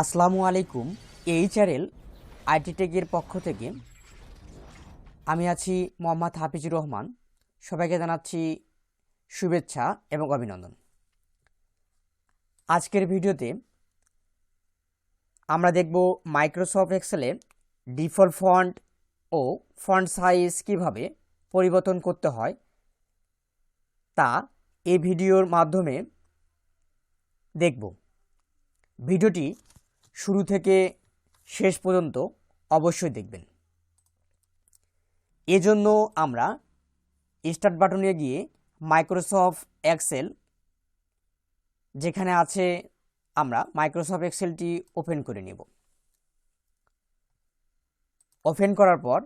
আসসালামু আলাইকুম। এই চ্যানেল আইটি টেকের পক্ষ থেকে আমি আছি মোহাম্মদ হাফিজুর রহমান। সবাইকে জানাচ্ছি শুভেচ্ছা এবং অভিনন্দন। আজকের ভিডিওতে আমরা দেখব মাইক্রোসফট এক্সেলে ডিফল্ট ফন্ট ও ফন্ট সাইজ কীভাবে পরিবর্তন করতে হয় তা এই ভিডিওর মাধ্যমে দেখব। ভিডিওটি শুরু থেকে শেষ পর্যন্ত অবশ্যই দেখবেন। এজন্য আমরা স্টার্ট বাটনে গিয়ে মাইক্রোসফট এক্সেল যেখানে আছে আমরা মাইক্রোসফট এক্সেলটি ওপেন করে নেব। ওপেন করার পর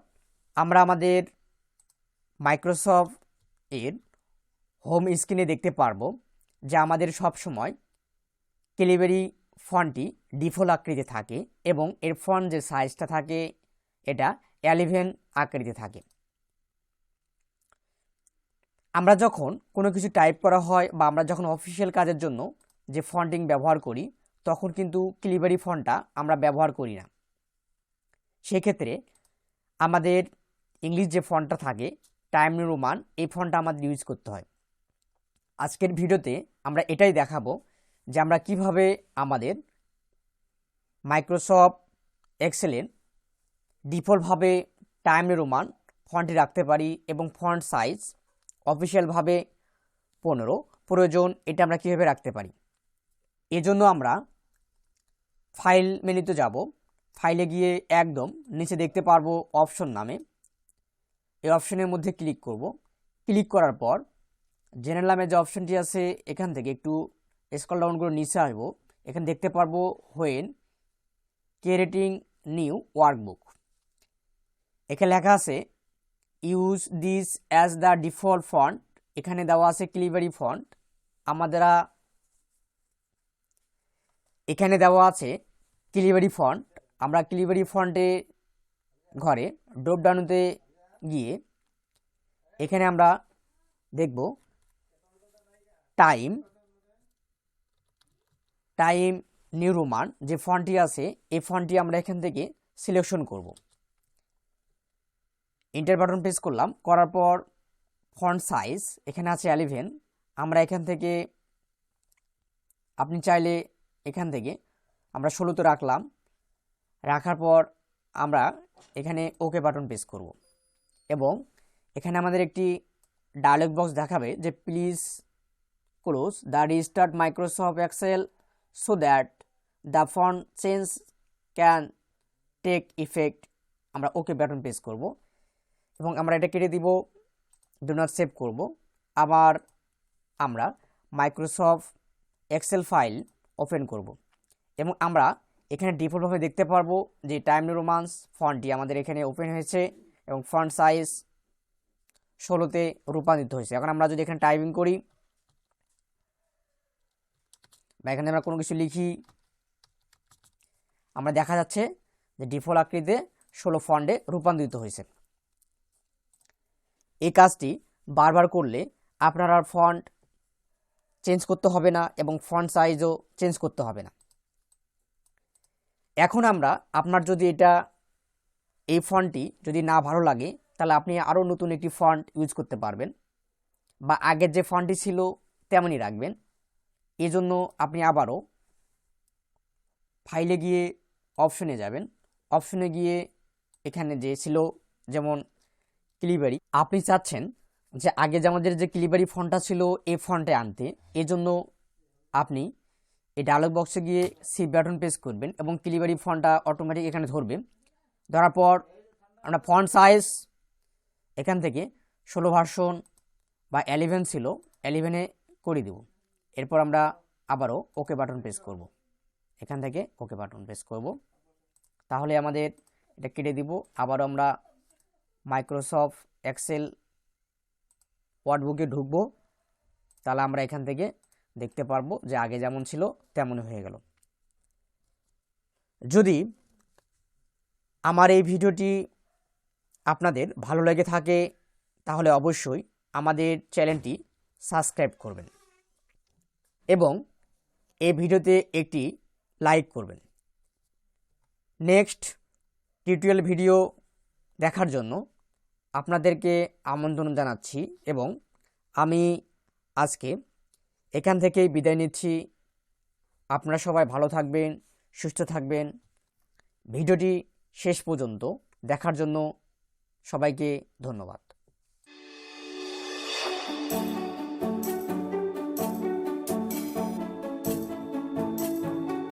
আমরা আমাদের মাইক্রোসফট এর হোম স্ক্রিনে দেখতে পারব যে আমাদের সব সময় ক্যালিবারি ফন্টটি ডিফল্ট আকৃতিতে থাকে এবং এর ফন্ট যে সাইজটা থাকে, এটা অ্যালিভেন আকৃতিতে থাকে। আমরা যখন কোনো কিছু টাইপ করা হয় বা আমরা যখন অফিসিয়াল কাজের জন্য যে ফন্টিং ব্যবহার করি, তখন কিন্তু ক্লিবারি ফন্টটা আমরা ব্যবহার করি না। সেক্ষেত্রে আমাদের ইংলিশ যে ফন্টটা থাকে, টাইম রোমান এই ফন্টটা আমাদের ইউজ করতে হয়। আজকের ভিডিওতে আমরা এটাই দেখাবো যে আমরা কীভাবে আমাদের মাইক্রোসফট এক্সেলের ডিফল্টভাবে টাইম রোমান ফন্টে রাখতে পারি এবং ফন্ট সাইজ অফিসিয়ালভাবে পনেরো, প্রয়োজন এটা আমরা কীভাবে রাখতে পারি? এজন্য আমরা ফাইল মেনুতে যাব ফাইলে গিয়ে একদম নিচে দেখতে পারব অপশন নামে। এই অপশনের মধ্যে ক্লিক করব। ক্লিক করার পর জেনারেল নামে যে অপশনটি আছে, এখান থেকে একটু স্কল ডাউন করে নিচে আসব। এখানে দেখতে পারব হোয়েন ক্রিয়েটিং নিউ ওয়ার্কবুক এখানে লেখা আছে use this as the default font এখানে দেওয়া আছে ক্লিভারি ফন্ট আমাদেরা এখানে দেওয়া আছে ক্লিভারি ফন্ট আমরা ক্লিভারি ফন্টে ঘরে ড্রপ ডাউনতে গিয়ে এখানে আমরা দেখব টাইম টাইম নিউরোমান যে ফন্টটি আছে, এই ফন্টটি আমরা এখান থেকে সিলেকশন করব। ইন্টার বাটন প্রেস করলাম, করার পর ফন্ট সাইজ এখানে আছে অ্যালিভেন আমরা এখান থেকে, আপনি চাইলে এখান থেকে আমরা ষোলোতে রাখলাম। রাখার পর আমরা এখানে ওকে বাটন প্রেস করব। এবং এখানে আমাদের একটি ডায়লগ বক্স দেখাবে যে please close the restart Microsoft Excel so that the font change can take effect. আমরা ওকে বাটন প্রেস করব এবং আমরা এটা কেটে দিব ডো নট সেভ করব। আবার আমরা মাইক্রোসফট এক্সেল ফাইল ওপেন করব এবং আমরা এখানে ডিফল্টভাবে দেখতে পারব যে টাইম রোমান্স ফন্টটি আমাদের এখানে ওপেন হয়েছে এবং ফন্ট সাইজ ষোলোতে রূপান্তরিত হয়েছে। এখন আমরা যদি এখানে টাইপিং করি বা এখানে আমরা কোনো কিছু লিখি। আমরা দেখা যাচ্ছে যে ডিফল্ট আকৃতিতে ষোলো ফন্ডে রূপান্তরিত হয়েছে। এই কাজটি বারবার করলে আপনার আর ফন্ট চেঞ্জ করতে হবে না এবং ফন্ট সাইজও চেঞ্জ করতে হবে না। এখন আমরা আপনার যদি এটা, এই ফন্টটি যদি না ভালো লাগে, তাহলে আপনি আরও নতুন একটি ফন্ট ইউজ করতে পারবেন বা আগের যে ফন্টটি ছিল তেমনই রাখবেন। এজন্য আপনি আবারও ফাইলে গিয়ে অপশনে যাবেন। অপশনে গিয়ে এখানে যে ছিল যেমন ক্লিবারি আপনি চাচ্ছেন যে আগে যে আমাদের যে ক্লিবারি ফোনটা ছিল এই ফন্টে আনতে, এজন্য আপনি এই ডায়লগ বক্সে গিয়ে সি বাটন প্রেস করবেন এবং ক্লিবারি ফন্টটা অটোমেটিক এখানে ধরবে। ধরার পর আমরা ফন্ট সাইজ এখান থেকে ষোলো ভার্সন বা অ্যালিভেন ছিল অ্যালিভেনে করে দেবো। এরপর আমরা আবারও ওকে বাটন প্রেস করব। এখান থেকে ওকে বাটন প্রেস করব। তাহলে আমাদের এটা কেটে দিব। আবারও আমরা মাইক্রোসফট এক্সেল ওয়ার্ডবুকে ঢুকব। তাহলে আমরা এখান থেকে দেখতে পারব যে আগে যেমন ছিল তেমনই হয়ে গেল। যদি আমার এই ভিডিওটি আপনাদের ভালো লেগে থাকে, তাহলে অবশ্যই আমাদের চ্যানেলটি সাবস্ক্রাইব করবেন। এবং এই ভিডিওতে একটি লাইক করবেন। নেক্সট টিউটোরিয়াল ভিডিও দেখার জন্য আপনাদেরকে আমন্ত্রণ জানাচ্ছি এবং আমি আজকে এখান থেকেই বিদায় নিচ্ছি। আপনারা সবাই ভালো থাকবেন, সুস্থ থাকবেন। ভিডিওটি শেষ পর্যন্ত দেখার জন্য সবাইকে ধন্যবাদ।